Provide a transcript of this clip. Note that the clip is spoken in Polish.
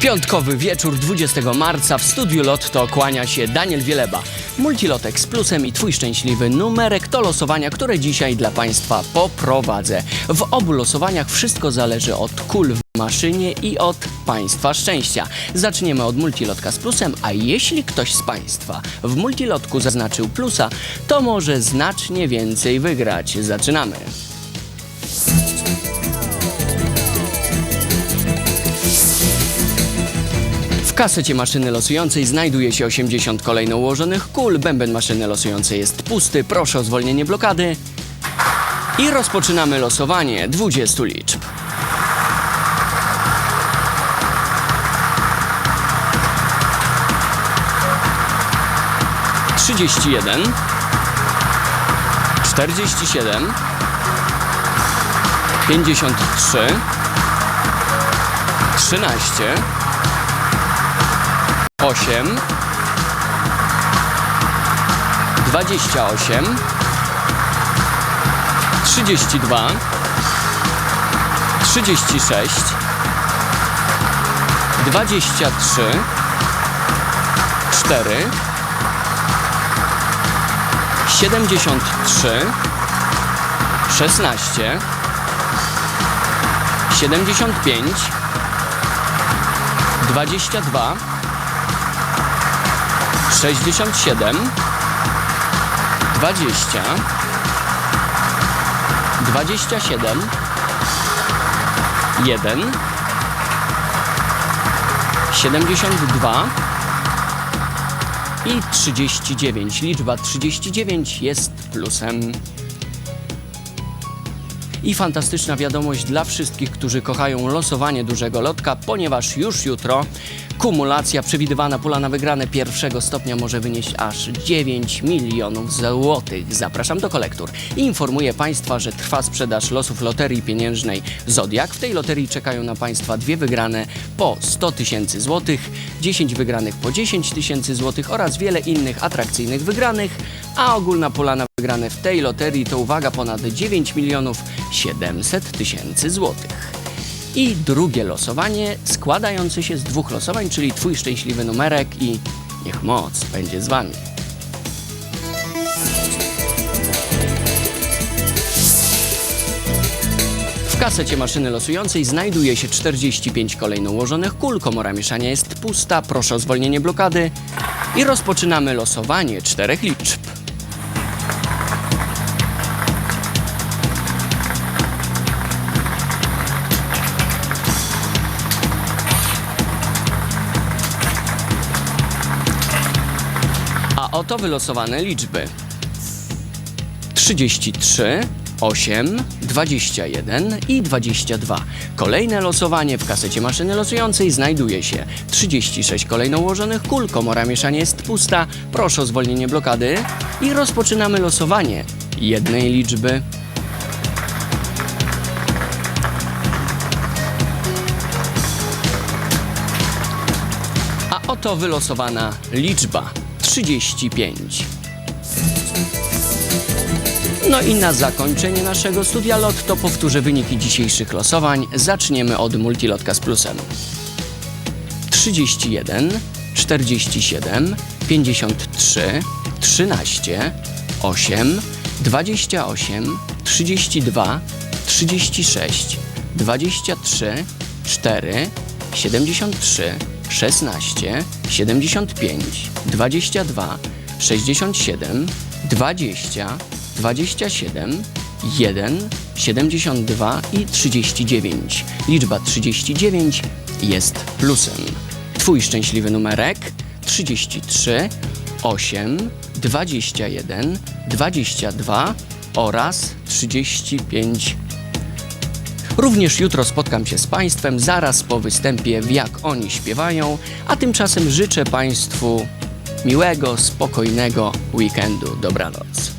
Piątkowy wieczór 20 marca w studiu Lotto kłania się Daniel Wieleba. Multilotek z plusem i Twój szczęśliwy numerek to losowania, które dzisiaj dla Państwa poprowadzę. W obu losowaniach wszystko zależy od kul w maszynie i od Państwa szczęścia. Zaczniemy od multilotka z plusem, a jeśli ktoś z Państwa w multilotku zaznaczył plusa, to może znacznie więcej wygrać. Zaczynamy. Kasecie maszyny losującej znajduje się 80 kolejno ułożonych kul. Bęben maszyny losującej jest pusty. Proszę o zwolnienie blokady. I rozpoczynamy losowanie 20 liczb. Trzydzieści jeden, czterdzieści siedem, pięćdziesiąt trzy, trzynaście, osiem, dwadzieścia osiem, trzydzieści dwa, trzydzieści sześć, dwadzieścia trzy, cztery, siedemdziesiąt trzy, szesnaście, siedemdziesiąt pięć, dwadzieścia dwa. 67 20 27 1 72 i 39. Liczba 39 jest plusem. I fantastyczna wiadomość dla wszystkich, którzy kochają losowanie dużego lotka, ponieważ już jutro kumulacja przewidywana pula na wygrane pierwszego stopnia może wynieść aż 9 milionów złotych. Zapraszam do kolektur. Informuję Państwa, że trwa sprzedaż losów loterii pieniężnej Zodiak. W tej loterii czekają na Państwa dwie wygrane po 100 tysięcy złotych, 10 wygranych po 10 tysięcy złotych oraz wiele innych atrakcyjnych wygranych, a ogólna pula na wygrane w tej loterii to uwaga ponad 9 milionów 700 tysięcy złotych. I drugie losowanie składające się z dwóch losowań, czyli Twój szczęśliwy numerek i niech moc będzie z Wami. W kasecie maszyny losującej znajduje się 45 kolejno ułożonych kul. Komora mieszania jest pusta. Proszę o zwolnienie blokady. I rozpoczynamy losowanie czterech liczb. Oto wylosowane liczby. 33, 8, 21 i 22. Kolejne losowanie w kasecie maszyny losującej znajduje się 36 kolejno ułożonych kul, komora mieszania jest pusta. Proszę o zwolnienie blokady i rozpoczynamy losowanie jednej liczby. A oto wylosowana liczba 35. No i na zakończenie naszego studia Lotto powtórzę wyniki dzisiejszych losowań. Zaczniemy od multilotka z plusem. 31, 47, 53, 13, 8, 28, 32, 36, 23, 4, 73, 16, 75, 22, 67, 20, 27, 1, 72 i 39. Liczba 39 jest plusem. Twój szczęśliwy numerek 33, 8, 21, 22 oraz 35. Również jutro spotkam się z Państwem zaraz po występie w Jak oni śpiewają, a tymczasem życzę Państwu miłego, spokojnego weekendu. Dobranoc.